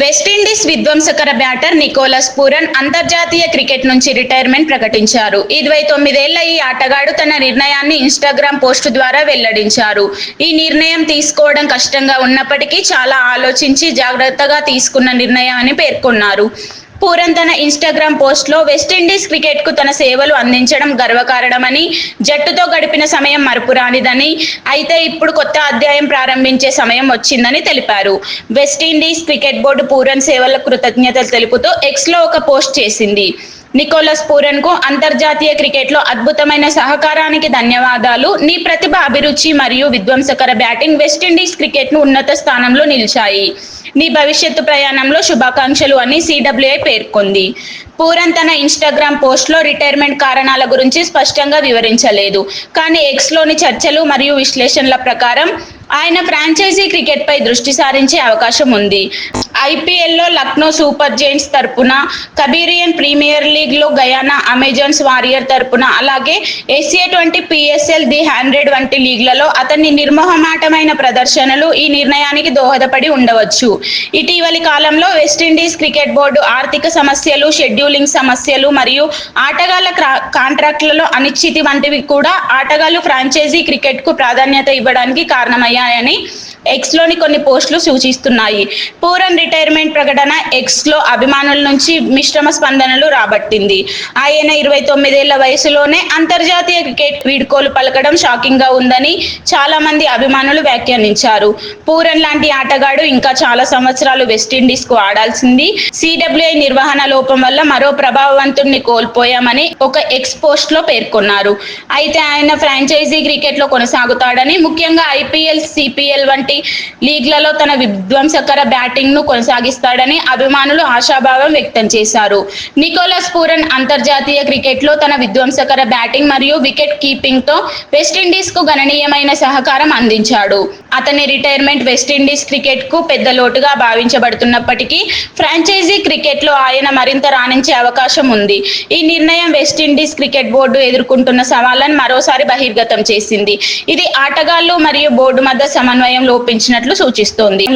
West Indies విధ్వంసకర batter Nicholas Pooran అంతర్జాతీయ cricket నుంచి రిటైర్మెంట్ ప్రకటించారు. ఇరవై తొమ్మిదేళ్ళ ఈ ఆటగాడు తన నిర్ణయాన్ని ఇన్స్టాగ్రామ్ పోస్ట్ ద్వారా వెల్లడించారు. ఈ నిర్ణయం తీసుకోవడం కష్టంగా ఉన్నప్పటికీ చాలా ఆలోచించి జాగ్రత్తగా తీసుకున్న నిర్ణయం అని పేర్కొన్నారు. పూరన్ తన ఇన్స్టాగ్రామ్ పోస్ట్లో వెస్టిండీస్ క్రికెట్కు తన సేవలు అందించడం గర్వకారణమని జట్టుతో గడిపిన సమయం మరపురానిదని అయితే ఇప్పుడు కొత్త అధ్యాయం ప్రారంభించే సమయం వచ్చిందని తెలిపారు. వెస్టిండీస్ క్రికెట్ బోర్డు పూరన్ సేవల కృతజ్ఞతలు తెలుపుతూ ఎక్స్లో ఒక పోస్ట్ చేసింది. నికోలస్ పూరన్కు అంతర్జాతీయ క్రికెట్లో అద్భుతమైన సహకారానికి ధన్యవాదాలు. నీ ప్రతిభ అభిరుచి మరియు విధ్వంసకర బ్యాటింగ్ వెస్టిండీస్ క్రికెట్ను ఉన్నత స్థానంలో నిలిచాయి. నీ భవిష్యత్తు ప్రయాణంలో శుభాకాంక్షలు అని సిడబ్ల్యూఐ పేర్కొంది. పూరన్ తన ఇన్స్టాగ్రామ్ పోస్ట్లో రిటైర్మెంట్ కారణాల గురించి స్పష్టంగా వివరించలేదు. కానీ ఎక్స్లోని చర్చలు మరియు విశ్లేషణల ప్రకారం ఆయన ఫ్రాంచైజీ క్రికెట్పై దృష్టి సారించే అవకాశం ఉంది. ఐపీఎల్లో లక్నో సూపర్ జైంట్స్ తరపున కబీరియన్ ప్రీమియర్ లీగ్లో గయానా అమెజాన్స్ వారియర్ తరపున అలాగే SCA twenty PSL the hundred వంటి లీగ్లలో అతని నిర్మోహమాటమైన ప్రదర్శనలు ఈ నిర్ణయానికి దోహదపడి ఉండవచ్చు. ఇటీవలి కాలంలో వెస్టిండీస్ క్రికెట్ బోర్డు ఆర్థిక సమస్యలు షెడ్యూలింగ్ సమస్యలు మరియు ఆటగాళ్ళ క్రా- కాంట్రాక్టులలో అనిశ్చితి వంటివి కూడా ఆటగాళ్ళు ఫ్రాంచైజీ క్రికెట్కు ప్రాధాన్యత ఇవ్వడానికి కారణమయ్యాయని ఎక్స్లోని కొన్ని పోస్టులు సూచిస్తున్నాయి. పూరన్ రిటైర్మెంట్ ప్రకటన ఎక్స్లో అభిమానుల నుంచి మిశ్రమ స్పందనలు రాబట్టింది. ఆయన ఇరవై తొమ్మిదేళ్ళ వయసులోనే అంతర్జాతీయ క్రికెట్ వీడ్కోలు పలకడం షాకింగ్గా ఉందని చాలా మంది అభిమానులు వ్యాఖ్యానించారు. పూరన్ లాంటి ఆటగాడు ఇంకా చాలా సంవత్సరాలు వెస్టిండీస్కు ఆడాల్సింది. సిడబ్ల్యూఐ నిర్వహణ లోపం వల్ల మరో ప్రభావవంతుడిని కోల్పోయామని ఒక ఎక్స్ పోస్ట్లో పేర్కొన్నారు. అయితే ఆయన ఫ్రాంచైజీ క్రికెట్లో కొనసాగుతాడని ముఖ్యంగా ఐపీఎల్ సిపిఎల్ వంటి లీగ్లలో తన విధ్వంసకర బ్యాటింగ్ను కొనసాగిస్తాడని అభిమానులు ఆశాభావం వ్యక్తం చేశారు. నికోలస్ పూరన్ అంతర్జాతీయ క్రికెట్లో తన విధ్వంసకర బ్యాటింగ్ మరియు వికెట్ కీపింగ్తో వెస్టిండీస్కు గణనీయమైన సహకారం అందించాడు. అతని రిటైర్మెంట్ వెస్టిండీస్ క్రికెట్కు పెద్ద లోటుగా భావించబడుతున్నప్పటికీ ఫ్రాంచైజీ క్రికెట్లో ఆయన మరింత రాణించే అవకాశం ఉంది. ఈ నిర్ణయం వెస్టిండీస్ క్రికెట్ బోర్డు ఎదుర్కొంటున్న సవాళ్ళను మరోసారి బహిర్గతం చేసింది. ఇది ఆటగాళ్ళు మరియు బోర్డు మధ్య సమన్వయం లోపించినట్లు సూచిస్తోంది.